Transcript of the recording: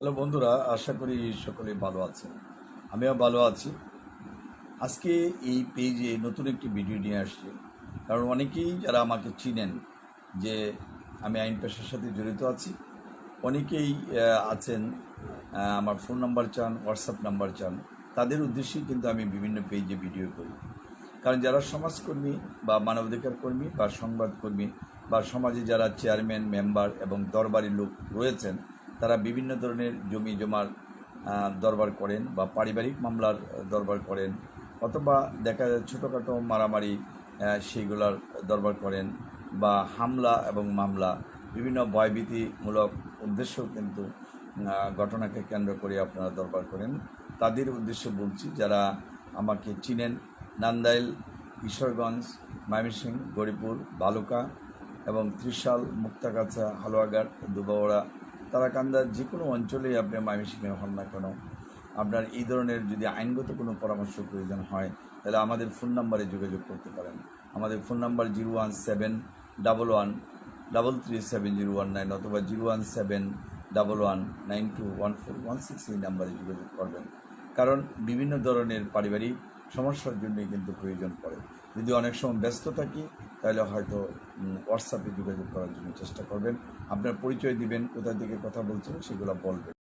Hello বন্ধুরা, আশা করি সকলে ভালো আছেন। আমিও ভালো আছি। আজকে এই পেজে নতুন একটি ভিডিও নিয়ে আসছি। কারণ অনেকেই যারা আমাকে চিনেন যে আমি আইন পেশার সাথে জড়িত আছি, অনেকেই আছেন আমার ফোন নাম্বার চান, হোয়াটসঅ্যাপ নাম্বার চান, তাদের উদ্দেশ্যেই কিন্তু আমি বিভিন্ন পেজে ভিডিও করি। কারণ যারা সমাজকর্মী বা মানবাধিকার কর্মী বা সংবাদকর্মী বা সমাজে যারা চেয়ারম্যান, মেম্বার এবং দরবারি লোক রয়েছেন তারা বিভিন্ন ধরনের জমি জমার দরবার করেন বা পারিবারিক মামলার দরবার করেন অথবা দেখা যায় ছোটোখাটো মারামারি সেইগুলার দরবার করেন বা হামলা এবং মামলা বিভিন্ন ভয়ভীতিমূলক উদ্দেশ্যও কিন্তু ঘটনাকে কেন্দ্র করে আপনারা দরবার করেন। তাদের উদ্দেশ্যে বলছি যারা আমাকে চিনেন, নান্দাইল ঈশ্বরগঞ্জ ময়মনসিংহ, গরিপুর, বালুকা এবং ত্রিশাল, মুক্তাগাছা, হালুয়াঘাট দুবাওড়া তারাকান্দার যে কোনো অঞ্চলেই আপনি ময়মনসিংহে হন না কেন? আপনার এই ধরনের যদি আইনগত কোনো পরামর্শ প্রয়োজন হয়, তাহলে আমাদের ফোন নাম্বারে যোগাযোগ করতে পারেন। আমাদের phone number zero one seven double one double three seven zero one nine অথবা zero one seven double one nine two one four one six এই নাম্বারে যোগাযোগ করবেন। কারণ বিভিন্ন ধরনের পারিবারিক সমস্যার জন্যই কিন্তু প্রয়োজন পড়ে। যদি অনেক সময় ব্যস্ত থাকি, তাহলে হয়তো হোয়াটসঅ্যাপে যোগাযোগ করার জন্য চেষ্টা করবেন। আপনার পরিচয় দিবেন কোথা থেকে কথা বলছেন, সেগুলো বলবেন।